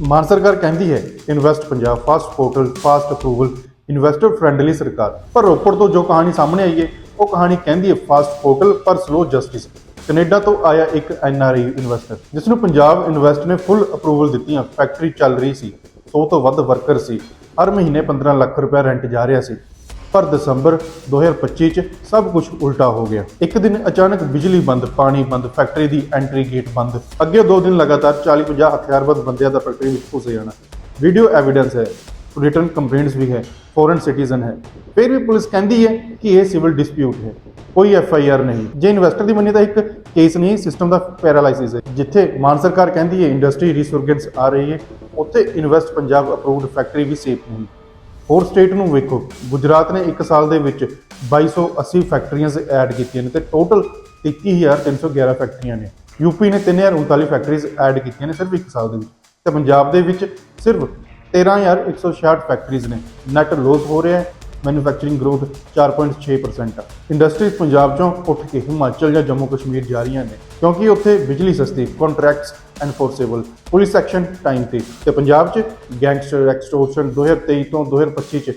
ਮਾਨ ਸਰਕਾਰ ਕਹਿੰਦੀ ਹੈ invest Punjab fast portal fast approval investor friendly ਸਰਕਾਰ। ਪਰ ਰੋਪੜ ਤੋਂ ਜੋ ਕਹਾਣੀ ਸਾਹਮਣੇ ਆਈ ਹੈ, ਉਹ ਕਹਾਣੀ ਕਹਿੰਦੀ ਹੈ ਫਾਸਟ ਪੋਰਟਲ ਪਰ ਸਲੋ ਜਸਟਿਸ ਕੈਨੇਡਾ ਤੋਂ ਆਇਆ ਇੱਕ ਐਨਆਰਆਈ ਇਨਵੈਸਟਰ ਜਿਸ ਨੂੰ ਪੰਜਾਬ ਇਨਵੈਸਟ ਨੇ ਫੁੱਲ ਅਪਰੂਵਲ ਦਿੱਤੀਆਂ ਫੈਕਟਰੀ ਚੱਲ ਰਹੀ ਸੀ 100 ਤੋਂ ਵੱਧ ਵਰਕਰ ਸੀ, ਹਰ ਮਹੀਨੇ 15 ਲੱਖ ਰੁਪਏ ਰੈਂਟ ਜਾ ਰਿਹਾ ਸੀ। ਪਰ ਦਸੰਬਰ 2025 ਚ ਸਭ ਕੁਝ ਉਲਟਾ ਹੋ ਗਿਆ। ਇੱਕ ਦਿਨ ਅਚਾਨਕ ਬਿਜਲੀ ਬੰਦ, ਪਾਣੀ ਬੰਦ, ਫੈਕਟਰੀ ਦੀ ਐਂਟਰੀ ਗੇਟ ਬੰਦ। ਅੱਗੇ ਦੋ ਦਿਨ ਲਗਾਤਾਰ 40-50 ਹਥਿਆਰਬੰਦ ਬੰਦਿਆਂ ਦਾ ਫੈਕਟਰੀ ਵਿੱਚ ਘੁਸ ਜਾਣਾ। ਵੀਡੀਓ ਐਵੀਡੈਂਸ ਹੈ ਰਿਟਰਨ ਕੰਪਲੇਂਟਸ ਵੀ ਹੈ ਫੋਰਨ ਸਿਟੀਜ਼ਨ ਹੈ। ਫਿਰ ਵੀ ਪੁਲਿਸ ਕਹਿੰਦੀ ਹੈ ਕਿ ਇਹ ਸਿਵਲ ਡਿਸਪਿਊਟ ਹੈ। ਕੋਈ ਐਫ ਆਈ ਆਰ ਨਹੀਂ। ਜੇ ਇਨਵੈਸਟਰ ਦੀ ਮੰਨੀ ਤਾਂ ਇੱਕ ਕੇਸ ਨਹੀਂ ਸਿਸਟਮ ਦਾ ਪੈਰਾਲਾਈਸਿਸ ਹੈ। ਜਿੱਥੇ ਮਾਨ ਸਰਕਾਰ ਕਹਿੰਦੀ ਹੈ ਇੰਡਸਟਰੀ ਰੀਸਰਜੈਂਸ ਆ ਰਹੀ ਹੈ, ਉੱਥੇ ਇਨਵੈਸਟ ਪੰਜਾਬ ਅਪਰੂਵਡ ਫੈਕਟਰੀ ਵੀ ਸੇਫ ਨਹੀਂ। ਹੋਰ ਸਟੇਟ ਨੂੰ ਵੇਖੋ, ਗੁਜਰਾਤ ਨੇ 1 ਸਾਲ ਦੇ ਵਿੱਚ 2280 ਫੈਕਟਰੀਆਂ ਐਡ ਕੀਤੀਆਂ ਨੇ ਤੇ ਟੋਟਲ 31311 ਫੈਕਟਰੀਆਂ ਨੇ। ਯੂਪੀ ਨੇ 3039 ਫੈਕਟਰੀਜ਼ ਐਡ ਕੀਤੀਆਂ ਨੇ ਸਿਰਫ 1 ਸਾਲ ਦੇ ਵਿੱਚ ਤੇ ਪੰਜਾਬ ਦੇ ਵਿੱਚ ਸਿਰਫ 13166 ਫੈਕਟਰੀਜ਼ ਨੇ। ਨੈਟ ਲੋਸ ਹੋ ਰਿਹਾ ਹੈ, ਮੈਨੂਫੈਕਚਰਿੰਗ ਗਰੋਥ 4.6% ਆ ਇੰਡਸਟਰੀਜ਼ ਪੰਜਾਬ ਚੋਂ ਉੱਠ ਕੇ ਹਿਮਾਚਲ ਜਾਂ ਜੰਮੂ ਕਸ਼ਮੀਰ ਜਾ ਰਹੀਆਂ ਨੇ, ਕਿਉਂਕਿ ਉੱਥੇ ਬਿਜਲੀ ਸਸਤੀ, contracts enforceable police action time ਤੇ। ਤੇ ਪੰਜਾਬ 'ਚ ਗੈਂਗਸਟਰ ਐਕਸਟੋਰਸ਼ਨ 2023 ਤੋਂ 2025 'ਚ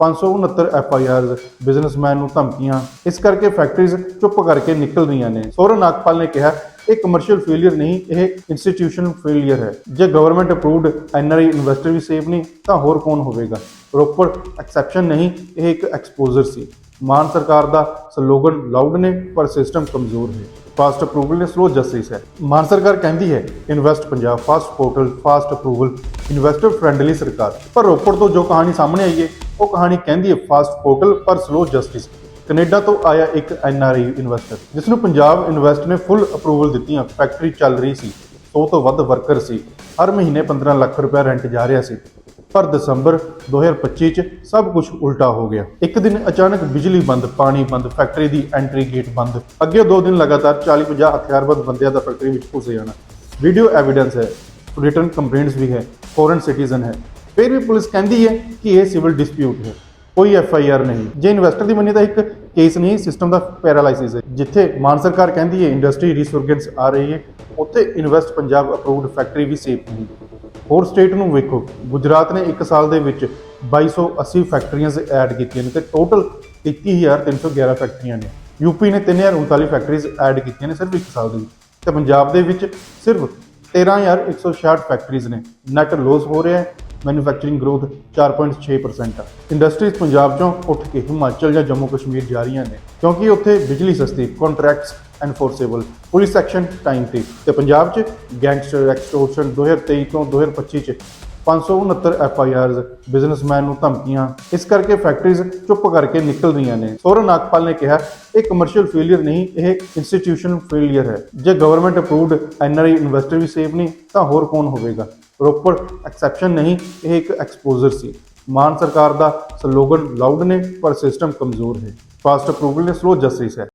569 ਐਫ ਆਈ ਆਰਜ਼ ਬਿਜ਼ਨਸਮੈਨ ਨੂੰ ਧਮਕੀਆਂ। ਇਸ ਕਰਕੇ ਫੈਕਟਰੀਜ਼ ਚੁੱਪ ਕਰਕੇ ਨਿਕਲ ਰਹੀਆਂ ਨੇ। ਸੋਰਨ ਨਾਗਪਾਲ ਨੇ ਕਿਹਾ, ਇਹ ਕਮਰਸ਼ੀਅਲ ਫੇਲਿਅਰ ਨਹੀਂ, ਇਹ ਇੰਸਟੀਟਿਊਸ਼ਨਲ ਫੇਲਿਅਰ ਹੈ। ਜੇ ਗਵਰਨਮੈਂਟ ਅਪਰੂਵਡ ਐਨਆਰਆਈ ਇਨਵੈਸਟਰ ਵੀ ਸੇਫ ਨਹੀਂ ਤਾਂ ਹੋਰ ਕੌਣ ਹੋਵੇਗਾ? ਰੋਪੜ ਐਕਸੈਪਸ਼ਨ ਨਹੀਂ, ਇਹ ਇੱਕ ਐਕਸਪੋਜ਼ਰ ਸੀ। ਮਾਨ ਸਰਕਾਰ ਦਾ ਸਲੋਗਨ ਲਾਊਡ ਨੇ, ਪਰ ਸਿਸਟਮ ਕਮਜ਼ੋਰ ਹੈ। ਫਾਸਟ ਅਪਰੂਵਲ ਨੇ ਸਲੋ ਜਸਟਿਸ ਹੈ। ਮਾਨ ਸਰਕਾਰ ਕਹਿੰਦੀ ਹੈ invest Punjab fast portal fast approval investor friendly ਸਰਕਾਰ। ਪਰ ਰੋਪੜ ਤੋਂ ਜੋ ਕਹਾਣੀ ਸਾਹਮਣੇ ਆਈ ਹੈ ਉਹ ਕਹਾਣੀ ਕਹਿੰਦੀ ਹੈ, ਫਾਸਟ ਪੋਰਟਲ ਪਰ ਸਲੋ ਜਸਟਿਸ ਕੈਨੇਡਾ ਤੋਂ ਆਇਆ ਇੱਕ ਐਨਆਰਆਈ ਇਨਵੈਸਟਰ ਜਿਸ ਨੂੰ ਪੰਜਾਬ ਇਨਵੈਸਟ ਨੇ ਫੁੱਲ ਅਪਰੂਵਲ ਦਿੱਤੀਆਂ ਫੈਕਟਰੀ ਚੱਲ ਰਹੀ ਸੀ 100 ਤੋਂ ਵੱਧ ਵਰਕਰ ਸੀ, ਹਰ ਮਹੀਨੇ 15 ਲੱਖ ਰੁਪਏ ਰੈਂਟ ਜਾ ਰਿਹਾ ਸੀ। ਪਰ ਦਸੰਬਰ 2025 ਚ ਸਭ ਕੁਝ ਉਲਟਾ ਹੋ ਗਿਆ। ਇੱਕ ਦਿਨ ਅਚਾਨਕ ਬਿਜਲੀ ਬੰਦ, ਪਾਣੀ ਬੰਦ ਫੈਕਟਰੀ ਦੀ ਐਂਟਰੀ ਗੇਟ ਬੰਦ। ਅੱਗੇ ਦੋ ਦਿਨ ਲਗਾਤਾਰ 40-50 ਹਥਿਆਰਬੰਦ ਬੰਦਿਆਂ ਦਾ ਫੈਕਟਰੀ ਵਿੱਚ ਘੁਸ ਜਾਣਾ। ਵੀਡੀਓ ਐਵੀਡੈਂਸ ਹੈ ਰਿਟਰਨ ਕੰਪਲੇਂਟਸ ਵੀ ਹੈ ਫੋਰਨ ਸਿਟੀਜ਼ਨ ਹੈ। ਫਿਰ ਵੀ ਪੁਲਿਸ ਕਹਿੰਦੀ ਹੈ ਕਿ ਇਹ ਸਿਵਲ ਡਿਸਪਿਊਟ ਹੈ। ਕੋਈ ਐਫ ਆਈ ਆਰ ਨਹੀਂ। ਜੇ ਇਨਵੈਸਟਰ ਦੀ ਮੰਨੀ ਤਾਂ ਇੱਕ ਕੇਸ ਨਹੀਂ ਸਿਸਟਮ ਦਾ ਪੈਰਾਲਾਈਸਿਸ ਹੈ। ਜਿੱਥੇ ਮਾਨ ਸਰਕਾਰ ਕਹਿੰਦੀ ਹੈ ਇੰਡਸਟਰੀ ਰੀਸਰਜੈਂਸ ਆ ਰਹੀ ਹੈ, ਉੱਥੇ ਇਨਵੈਸਟ ਪੰਜਾਬ ਅਪਰੂਵਡ ਫੈਕਟਰੀ ਵੀ ਸੇਫ ਨਹੀਂ। ਹੋਰ ਸਟੇਟ ਨੂੰ ਵੇਖੋ। ਗੁਜਰਾਤ ਨੇ 1 ਸਾਲ ਦੇ ਵਿੱਚ 2280 ਫੈਕਟਰੀਆਂ ਐਡ ਕੀਤੀਆਂ ਨੇ ਤੇ ਟੋਟਲ 31311 ਫੈਕਟਰੀਆਂ ਨੇ। ਯੂਪੀ ਨੇ 3039 ਫੈਕਟਰੀਜ਼ ਐਡ ਕੀਤੀਆਂ ਨੇ ਸਿਰਫ 1 ਸਾਲ ਦੇ ਵਿੱਚ। ਤੇ ਪੰਜਾਬ ਦੇ ਵਿੱਚ ਸਿਰਫ 13166 ਫੈਕਟਰੀਜ਼ ਨੇ। ਨੈਟ ਲੋਸ ਹੋ ਰਿਹਾ ਹੈ। ਮੈਨੂਫੈਕਚਰਿੰਗ ਗਰੋਥ 4.6% ਆ। ਇੰਡਸਟਰੀਜ਼ ਪੰਜਾਬ ਚੋਂ ਉੱਠ ਕੇ ਹਿਮਾਚਲ ਜਾਂ ਜੰਮੂ ਕਸ਼ਮੀਰ ਜਾ ਰਹੀਆਂ ਨੇ, ਕਿਉਂਕਿ ਉੱਥੇ ਬਿਜਲੀ ਸਸਤੀ contracts enforceable police action time ਤੇ। ਤੇ ਪੰਜਾਬ 'ਚ ਗੈਂਗਸਟਰ ਐਕਸਟੋਰਸ਼ਨ 2023 ਤੋਂ 2025 'ਚ 569 ਐਫ ਆਈ ਆਰਜ਼ ਬਿਜ਼ਨਸਮੈਨ ਨੂੰ ਧਮਕੀਆਂ। ਇਸ ਕਰਕੇ ਫੈਕਟਰੀਜ਼ ਚੁੱਪ ਕਰਕੇ ਨਿਕਲ ਰਹੀਆਂ ਨੇ। ਸੋਰਨ ਨਾਗਪਾਲ ਨੇ ਕਿਹਾ, ਇਹ ਕਮਰਸ਼ੀਅਲ ਫੇਲਿਅਰ ਨਹੀਂ, ਇਹ ਇੰਸਟੀਟਿਊਸ਼ਨਲ ਫੇਲਿਅਰ ਹੈ। ਜੇ ਗਵਰਨਮੈਂਟ ਅਪਰੂਵਡ ਐਨਆਰਆਈ ਇਨਵੈਸਟਰ ਵੀ ਸੇਫ ਨਹੀਂ ਤਾਂ ਹੋਰ ਕੌਣ ਹੋਵੇਗਾ? ਰੋਪੜ ਐਕਸੈਪਸ਼ਨ ਨਹੀਂ, ਇਹ ਇੱਕ ਐਕਸਪੋਜ਼ਰ ਸੀ। ਮਾਨ ਸਰਕਾਰ ਦਾ ਸਲੋਗਨ ਲਾਊਡ ਨੇ, ਪਰ ਸਿਸਟਮ ਕਮਜ਼ੋਰ ਹੈ। ਫਾਸਟ ਅਪਰੂਵਲ ਨੇ ਸਲੋ ਜਸਟਿਸ ਹੈ।